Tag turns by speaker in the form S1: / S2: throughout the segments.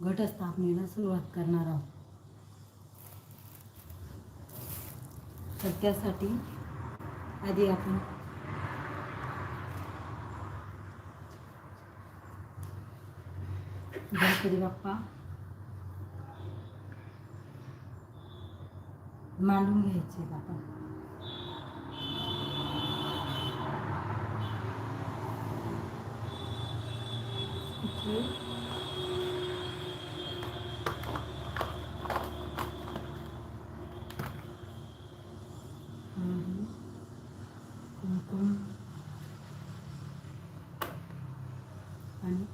S1: घटस्थापनेला सुरुवात करणार आहोत. तर त्यासाठी आधी आपण गणपती बाप्पा मांडून घ्यायचे आपण. इथे हळदी, कुंकुम आणि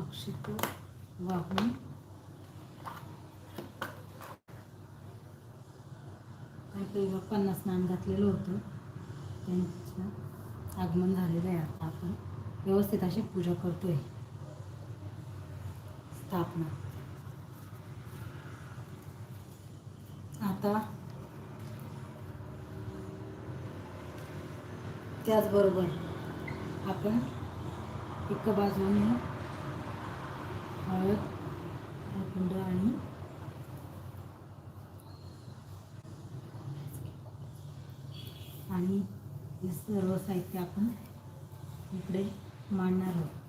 S1: अक्षित वाहून काही काही बाप्पांना स्नान घातलेलं होतं त्यांचं आगमन झालेलं आहे आता आपण. व्यवस्थित अशी पूजा करतोय. स्थापना. आता त्याचबरोबर आपण एका बाजूने हळद कुंड आणि आणि सर्व साहित्य आपण इकडे मांडणार आहोत.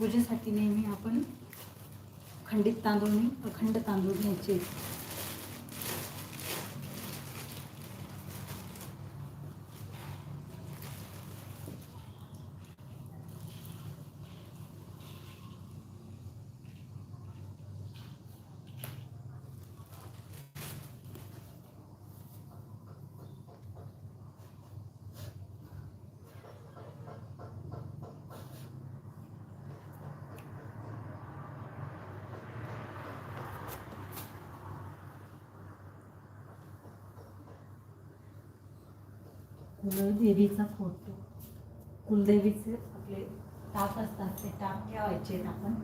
S1: पूजेसाठी नेहमी आपण खंडित तांदूळ अखंड तांदूळ घ्यायचे. कुलदेवीचा फोटो. कुलदेवीचे आपले ताप असतात ते ताप ठेवायचे आपण.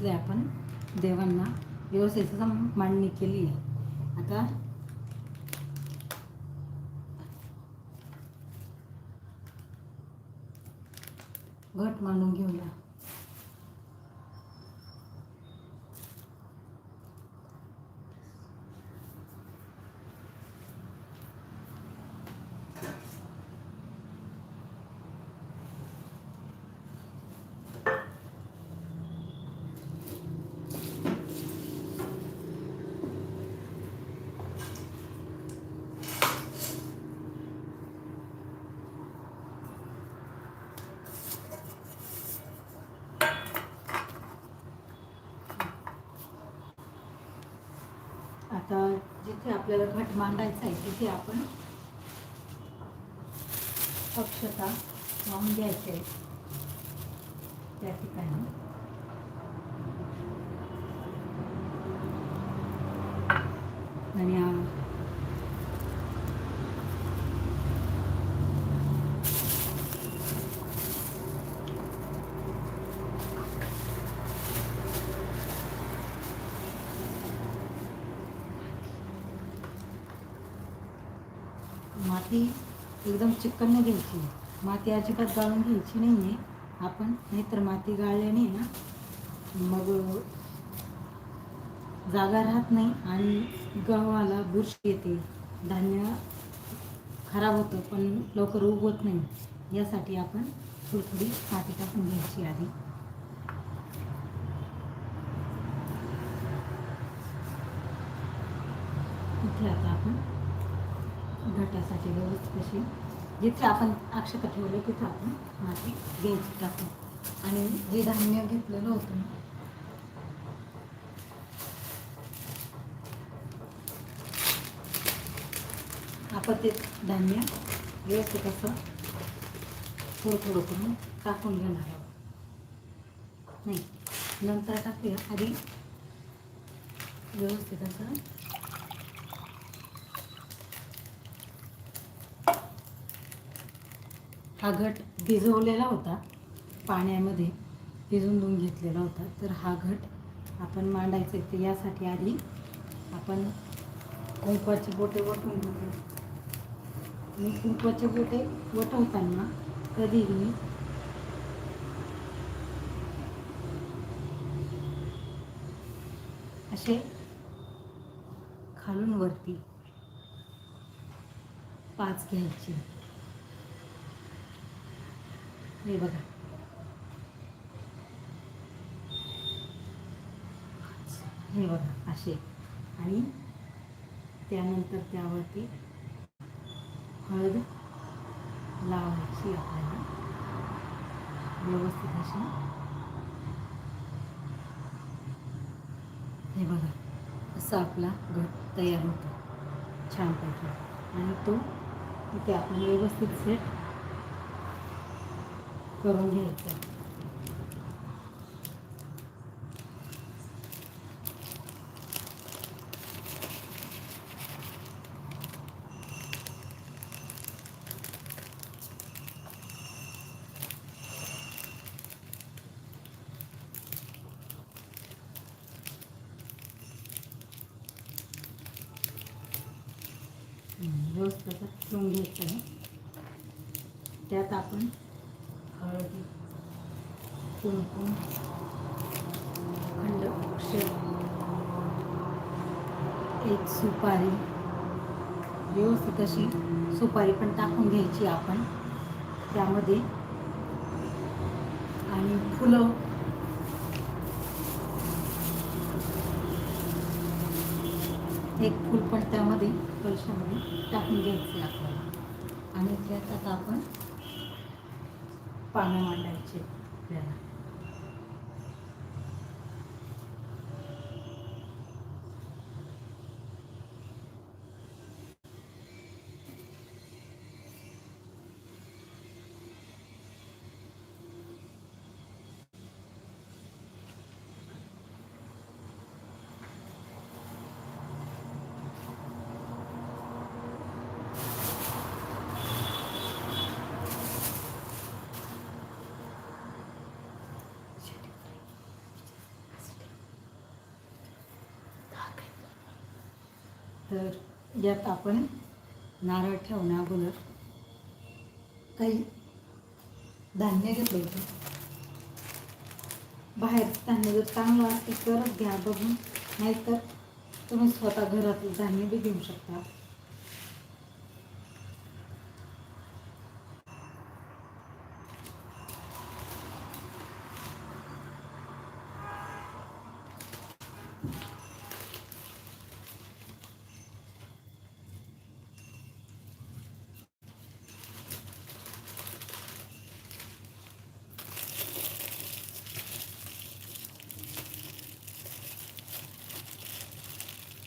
S1: मी आहे आपण देवांना. व्यवस्थित मांडणी केली आहे. आता घट मांडून घेऊया. आपल्याला घट मांडायचा आहे तिथे आपण अक्षता लावून घ्यायचे त्या ठिकाणी. आणि माती एकदम चिकन नाही घ्यायची. माती अजिबात गाळून घ्यायची नाही आहे आपण नाहीतर माती गाळल्याने ना मग जागा राहत नाही आणि गव्हाला बुरशी येते. धान्य खराब होतं पण लवकर उगवत नाही. यासाठी आपण थोडी थोडी माती टाकून घ्यायची आधी. इथे आता आपण घटासाठी व्यवस्थित अशी जिथे आपण अक्षता ठेवले तिथं आपण माती घ्यायची टाकून आणि जे धान्य घेतलेलं होतं आपण ते धान्य व्यवस्थित असं थोडं थोडं करून टाकून घेणार आहोत. नाही नंतर टाकूया. आधी व्यवस्थित असं हा घट भिजवलेला होता पाण्यामध्ये भिजून धुवून घेतलेला होता. तर हा घट आपण मांडायचा आहे तर यासाठी आधी आपण कुंकवाची बोटे वटून घेतो मी कुंकवाचे बोटे वटवताना कधीही असे खालून वरती पाच घ्यायची. हे बघा. हे बघा असे. आणि त्यानंतर त्यावरती हळद लावायची आपल्याला. व्यवस्थित अशी. हे बघा असा आपला घट तयार होतो. छानपैकी आणि तो तिथे आपण व्यवस्थित सेट करून घ्यायचं. व्यवस्थित ठेवून घ्यायचं आहे. त्यात आपण हळदी कुंकुम खंड अक्षर एक सुपारी व्यवस्थित अशी सुपारी पण टाकून घ्यायची आपण त्यामध्ये आणि फुलं एक फूल पण त्यामध्ये कलशामध्ये टाकून घ्यायचे आपल्याला. आणि त्यात आता आपण पानं मांडायचे आपल्याला तर यात आपण नारळ ठेवण्या अगोदर काही धान्य घेतलं होतं. बाहेर धान्य जर चांगलं असेल तरच घ्या बघून. नाहीतर तुम्ही स्वतः घरातलं धान्य बी घेऊ शकता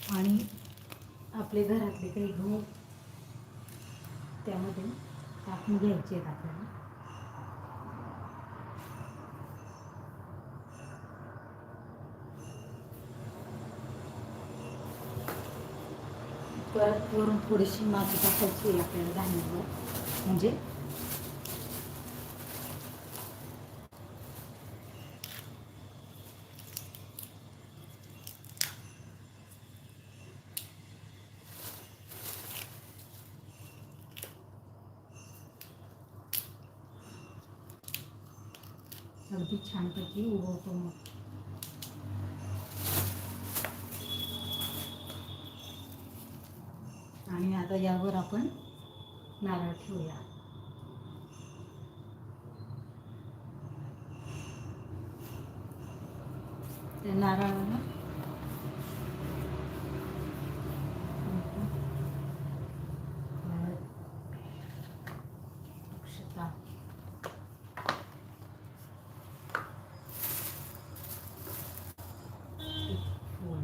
S1: आणि आपले घरातले काही गहू त्यामध्ये टाकून घ्यायचे आहेत आपल्याला. परत वरून थोडीशी माती टाकायची आपल्याला धान्यावर. म्हणजे अगदी छानपैकी उगवतो मग आणि आता यावर आपण नारळ ठेवूया. त्या नारळाला हळद, अक्षता एक फूल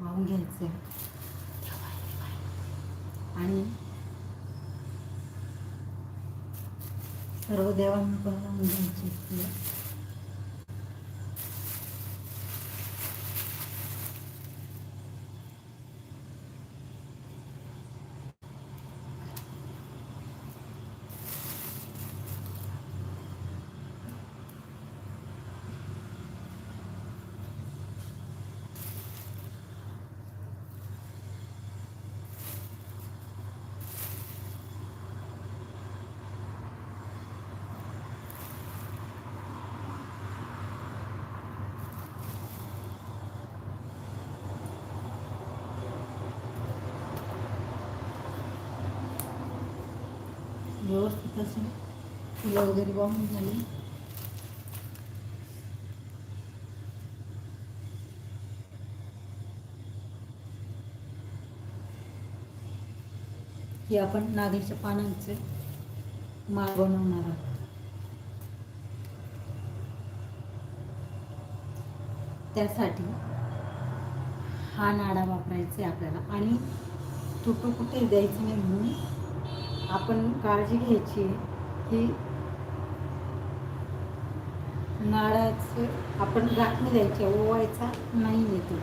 S1: वाहून घ्यायचं आणि सर्व देवांना पण लावून घ्यायची फुलं व्यवस्थित फुलं वगैरे वाहून झाली. हे आपण नागेच्या पानांचे माळ बनवणार आहोत. त्यासाठी हा नाडा वापरायचा आहे आपल्याला. आणि तुटू कुठे द्यायचं नाही म्हणून आपण काळजी घ्यायची की नाळाचं आपण गाठणी द्यायची ओवायचा नाही येतो.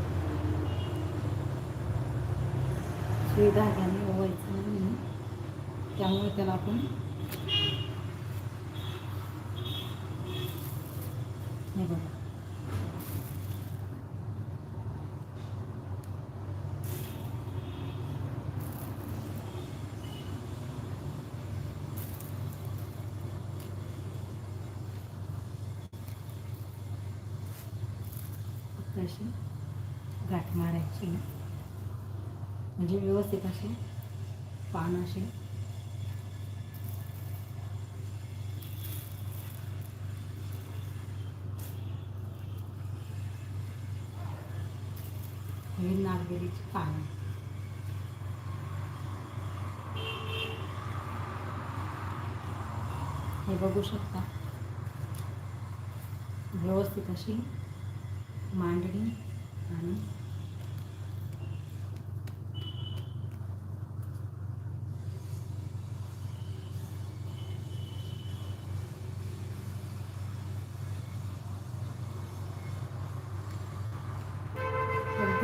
S1: सुई धाग्याने ओवायचं नाही. त्यामुळे त्याला आपण हे बघा फक्त अशी गाठ मारायची म्हणजे व्यवस्थित असे पान असे हे नागबेरीची पानं हे बघू शकता. व्यवस्थित अशी मांडणी आणि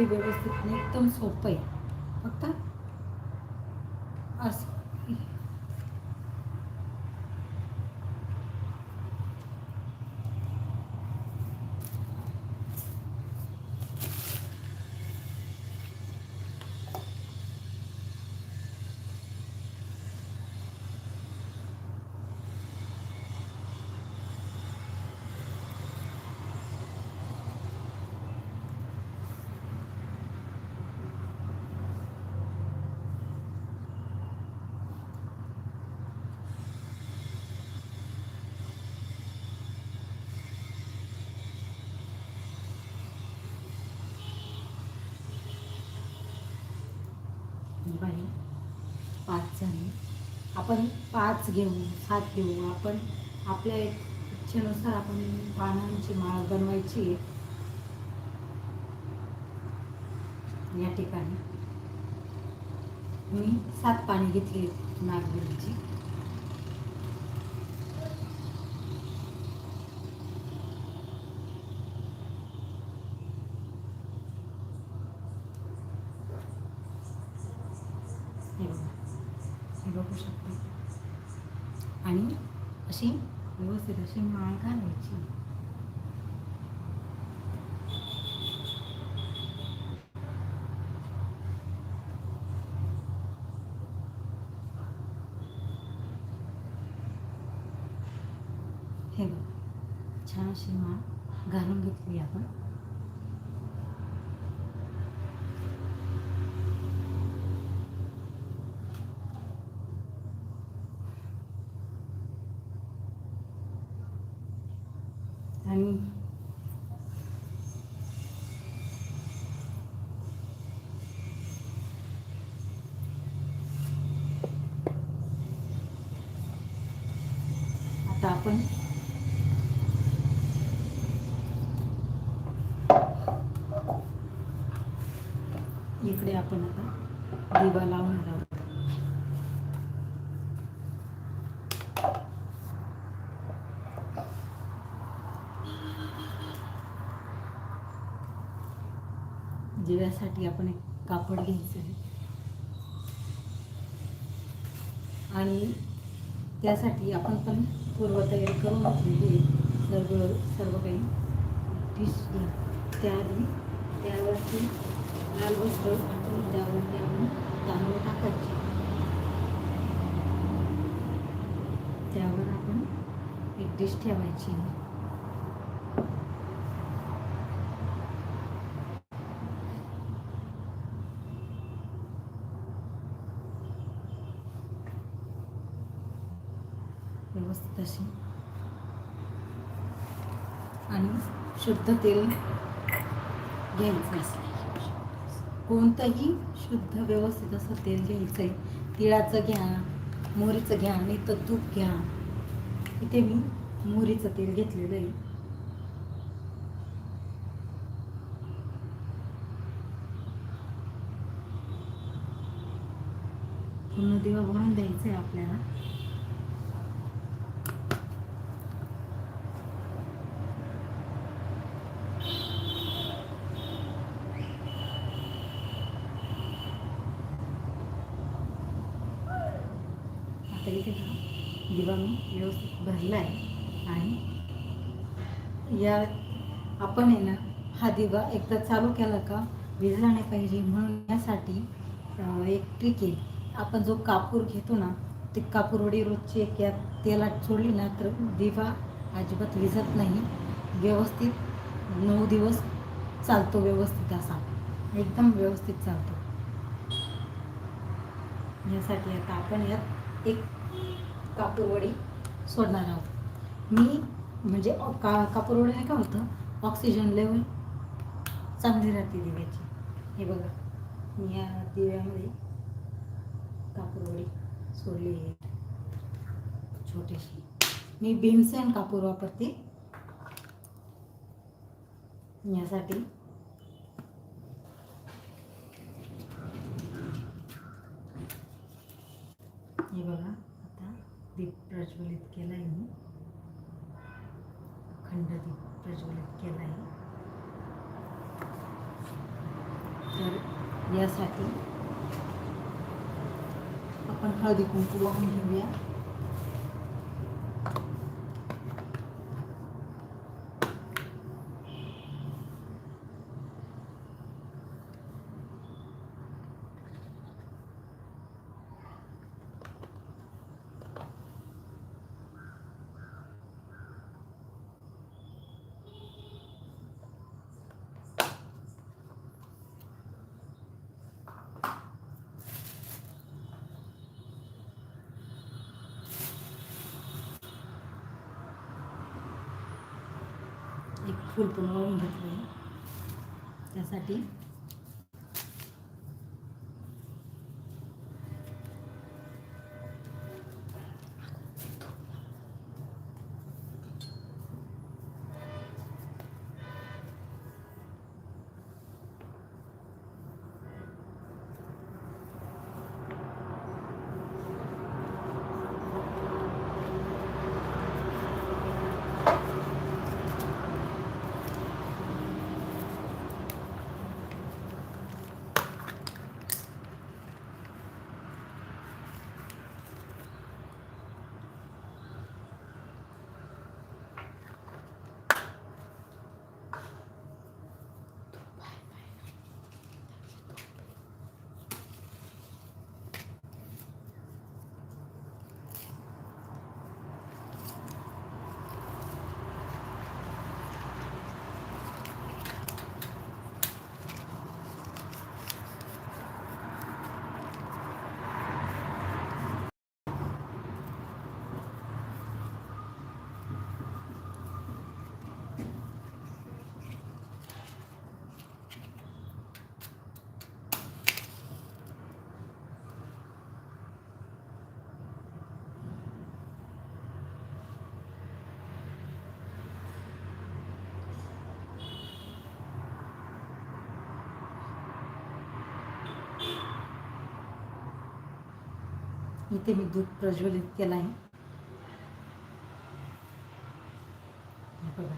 S1: अगदी व्यवस्थित एकदम सोपं आहे. फक्त असं बाई पाच झाले आपण पाच घेऊ सात घेऊ. आपण आपल्या इच्छेनुसार आपण पानांची माळ बनवायची आहे. या ठिकाणी. मी सात पाणी घेतली नागवेलीची हे बघू शकतो. आणि अशी व्यवस्थित अशी माळ घालायची. हे छान अशी माळ घालून घेतली आपण आणि आता आपण इकडे आपण आता दिवा लावणार आहोत. दिव्यासाठी आपण एक कापड घ्यायचं आहे. आणि त्यासाठी आपण पण पूर्वतयारी करून घेतलेली सर्व सर्व काही डिश त्याआधी त्यावरती लाल वस्त्र आणि त्यावरती आपण तांदूळ टाकायचे. त्यावर आपण एक डिश ठेवायची. व्यवस्थित अशी. आणि शुद्ध तेल घ्यायचं असं कोणतंही शुद्ध व्यवस्थित असं तेल घ्यायचं आहे तिळाचं घ्या मोहरीचं घ्या नाही तर तूप घ्या. इथे मी मोहरीचं तेल घेतलेलं आहे. पूर्ण दिवा भरून द्यायचं आहे आपल्याला आता इथे हा दिवा मी व्यवस्थित भरला आहे आणि या आपण आहे ना हा दिवा एकदा चालू केला का विझला नाही पाहिजे म्हणून यासाठी एक ट्रिक आहे. आपण जो कापूर घेतो ना ते कापूरवडी रोजची एक या तेलात सोडली ना तर दिवा अजिबात विझत नाही. व्यवस्थित नऊ दिवस चालतो व्यवस्थित असा. एकदम व्यवस्थित चालतो. यासाठी आता आपण यात एक कापूरवडी सोडणार आहोत. मी म्हणजे अ- का कापूरवडीने काय होतं? ऑक्सिजन लेवल चांगली राहते दिव्याची. हे बघा मी या दिव्यामध्ये कापूरवडी सोडली आहे. छोटीशी. मी भीमसेन कापूर वापरते. यासाठी हे बघा आता दीप प्रज्वलित केला आहे मी. अखंड दीप प्रज्वलित केला आहे तर यासाठी आपण हळदी कुंकू वाहून घेऊया. एक फूल घेतले आहे त्यासाठी इथे मी दूध प्रज्वलित केलं आहे हे बघा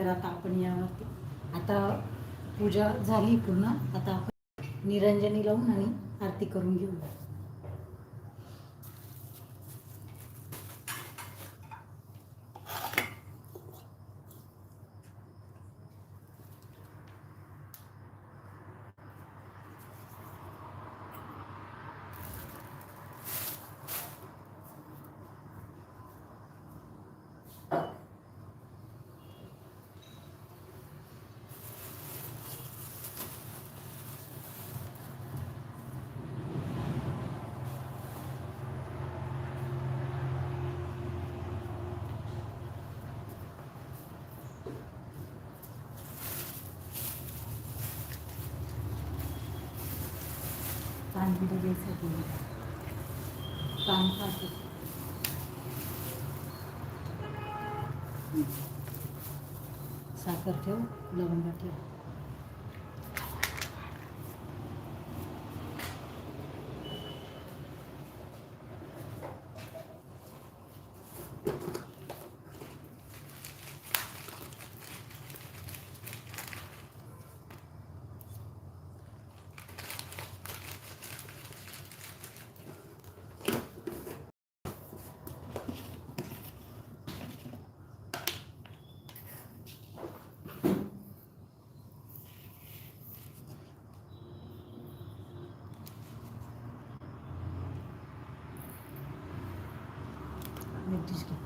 S1: तर आता आपण यावरती. आता पूजा झाली पूर्ण. आता आपण निरंजनी लावून आणि आरती करून घेऊ पान द्यायसाठी पान साखर ठेव लवंग ठेव. मिरचीच घे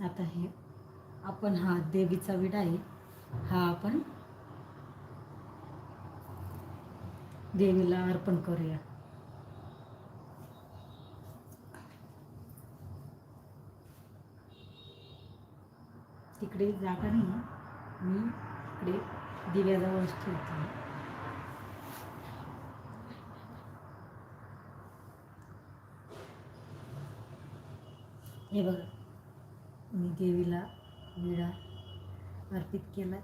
S1: आता हे आपण हा देवीचा विडा आहे. हा आपण देवीला अर्पण करूया. इकडे जागा नाही. मी इकडे दिव्याजवळच ठेवते हे बघा मी देवीला विडा अर्पित केला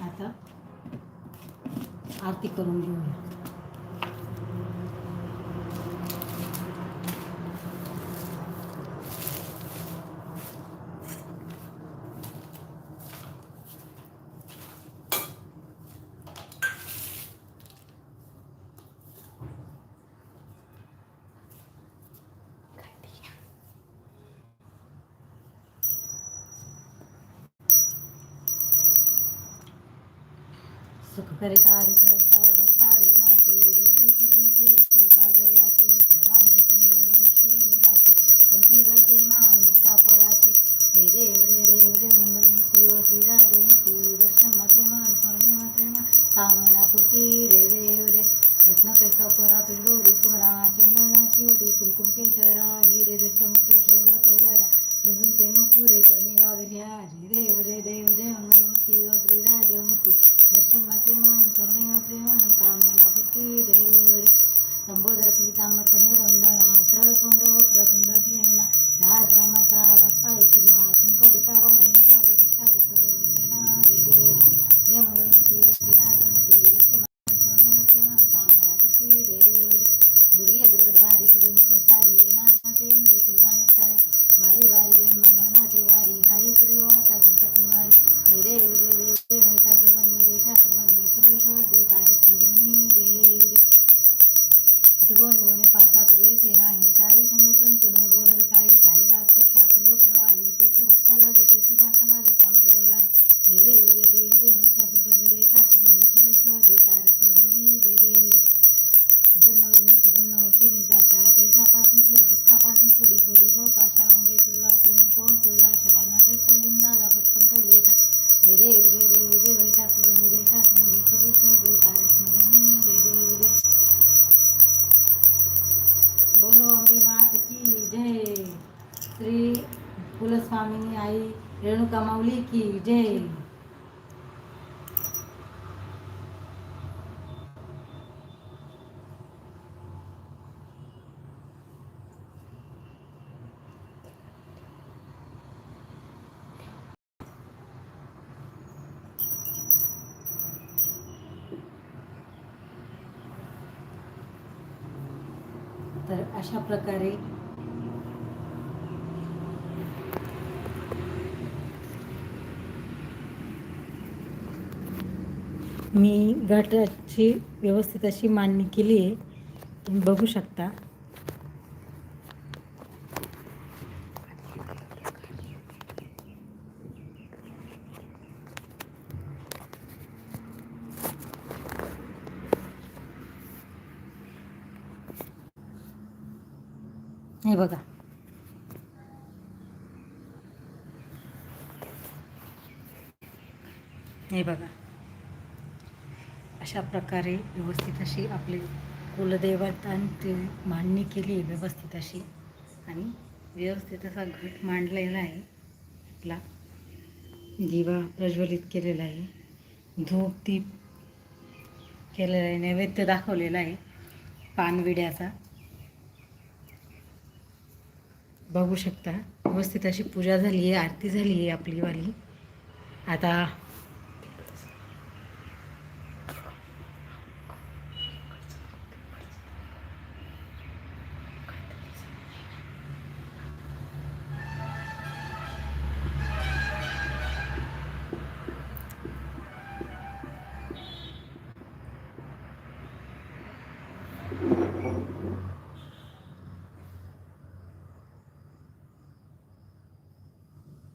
S1: आता आरती करून घेऊया सुख करिता की जय तर अशा प्रकारे मी गटाची व्यवस्थित अशी मांडणी केली आहे. तुम्ही बघू शकता हे बघा हे बघा अशा प्रकारे व्यवस्थित अशी आपली कुलदैवतांची मांडणी केली आहे व्यवस्थित अशी. आणि व्यवस्थित असा घट मांडलेला आहे. आपला दिवा प्रज्वलित केलेला आहे. धूप दीप केलेला आहे. नैवेद्य दाखवलेला आहे. पानविड्याचा. बघू शकता. व्यवस्थित अशी पूजा झाली आहे. आरती झाली आहे आपलीवाली आता